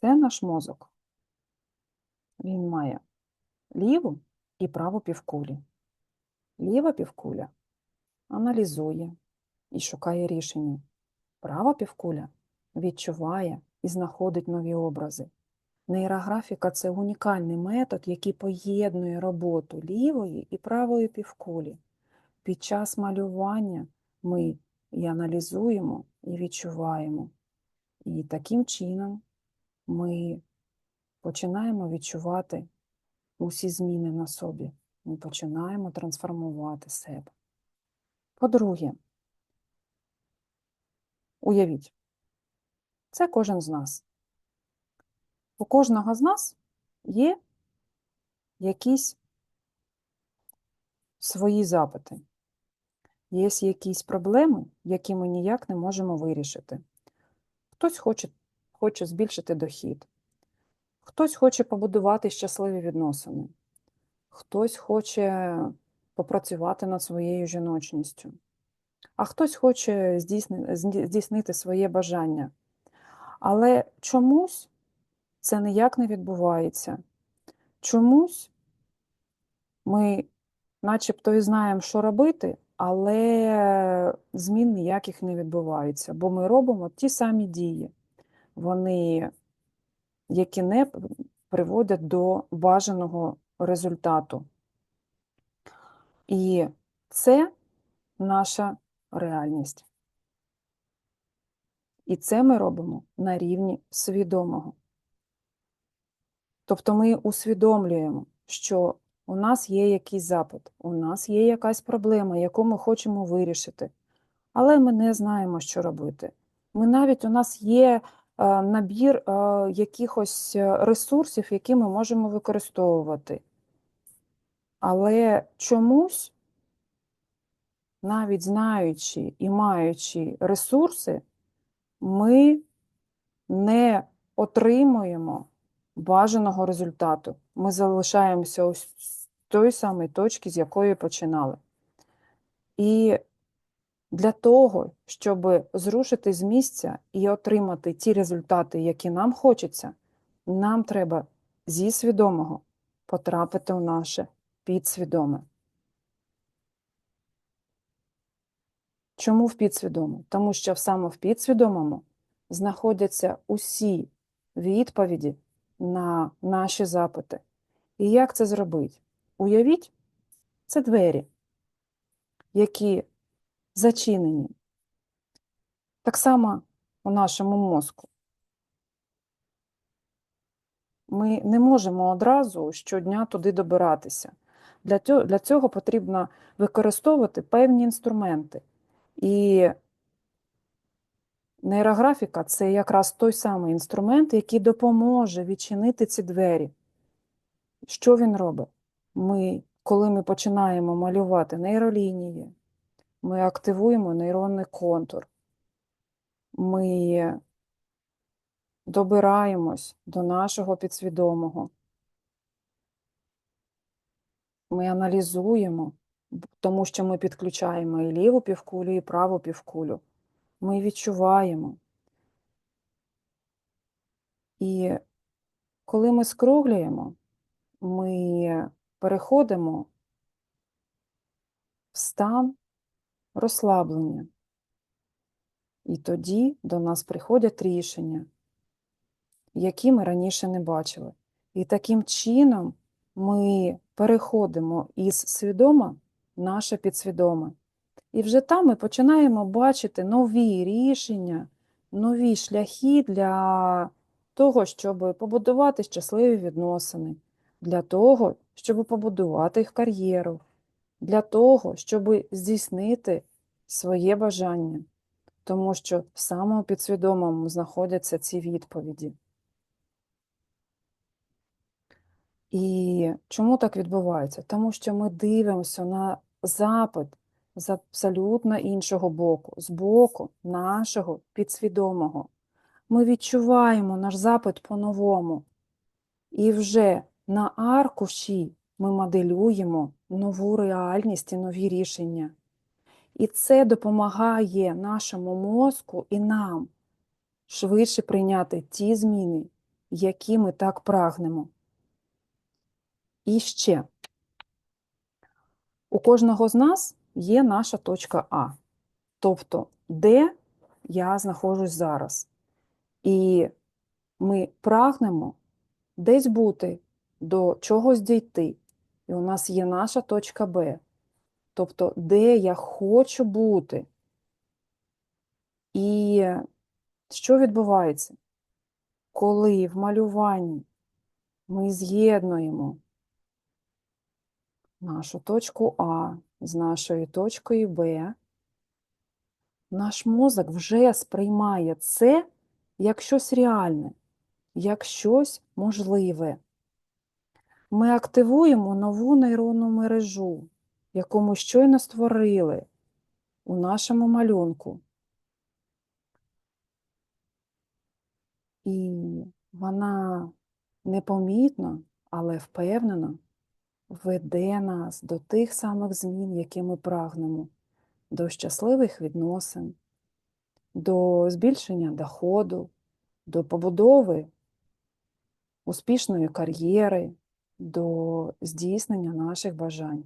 Це наш мозок. Він має ліву і праву півкулі. Ліва півкуля аналізує і шукає рішення. Права півкуля відчуває і знаходить нові образи. Нейрографіка це унікальний метод, який поєднує роботу лівої і правої півкулі. Під час малювання ми і аналізуємо, і відчуваємо. І таким чином ми починаємо відчувати усі зміни на собі. Ми починаємо трансформувати себе. По-друге, уявіть, це кожен з нас. У кожного з нас є якісь свої запити, є якісь проблеми, які ми ніяк не можемо вирішити. Хтось хоче, хоче збільшити дохід, хтось хоче побудувати щасливі відносини, хтось хоче попрацювати над своєю жіночністю, а хтось хоче здійснити своє бажання. Але чомусь це ніяк не відбувається. Чомусь ми начебто і знаємо, що робити, але змін ніяких не відбувається, бо ми робимо ті самі дії, вони, які не приводять до бажаного результату. І це наша реальність. І це ми робимо на рівні свідомого. Тобто ми усвідомлюємо, що у нас є якийсь запит, у нас є якась проблема, яку ми хочемо вирішити, але ми не знаємо, що робити. Ми навіть у нас є набір е, якихось е, ресурсів, які ми можемо використовувати. Але чомусь, навіть знаючи і маючи ресурси, ми не отримуємо бажаного результату. Ми залишаємося ось з тої самої точки, з якої починали. І для того, щоб зрушити з місця і отримати ті результати, які нам хочеться, нам треба зі свідомого потрапити у наше підсвідоме. Чому в підсвідоме? Тому що саме в підсвідомому знаходяться усі відповіді на наші запити. І як це зробити? Уявіть, це двері, які зачинені. Так само у нашому мозку. Ми не можемо одразу щодня туди добиратися. Для цього, потрібно використовувати певні інструменти. І нейрографіка це якраз той самий інструмент, який допоможе відчинити ці двері. Що він робить? Ми, коли ми починаємо малювати нейролінії, ми активуємо нейронний контур, ми добираємось до нашого підсвідомого. Ми аналізуємо, тому що ми підключаємо і ліву півкулю, і праву півкулю. Ми відчуваємо. І коли ми скруглюємо, ми переходимо в стан розслаблення. І тоді до нас приходять рішення, які ми раніше не бачили. І таким чином ми переходимо із свідома в наше підсвідоме. І вже там ми починаємо бачити нові рішення, нові шляхи для того, щоб побудувати щасливі відносини, для того, щоб побудувати їх кар'єру, для того, щоб здійснити своє бажання. Тому що в самому підсвідомому знаходяться ці відповіді. І чому так відбувається? Тому що ми дивимося на запит з абсолютно іншого боку, з боку нашого підсвідомого. Ми відчуваємо наш запит по-новому. І вже на аркуші ми моделюємо нову реальність і нові рішення. І це допомагає нашому мозку і нам швидше прийняти ті зміни, які ми так прагнемо. І ще у кожного з нас є наша точка А, тобто де я знаходжусь зараз. І ми прагнемо десь бути, до чогось дійти. І у нас є наша точка Б, тобто де я хочу бути. І що відбувається, коли в малюванні ми з'єднуємо нашу точку А з нашою точкою Б, наш мозок вже сприймає це як щось реальне, як щось можливе. Ми активуємо нову нейронну мережу, яку ми щойно створили у нашому малюнку. І вона непомітно, але впевнено веде нас до тих самих змін, які ми прагнемо, до щасливих відносин, до збільшення доходу, до побудови успішної кар'єри, до здійснення наших бажань.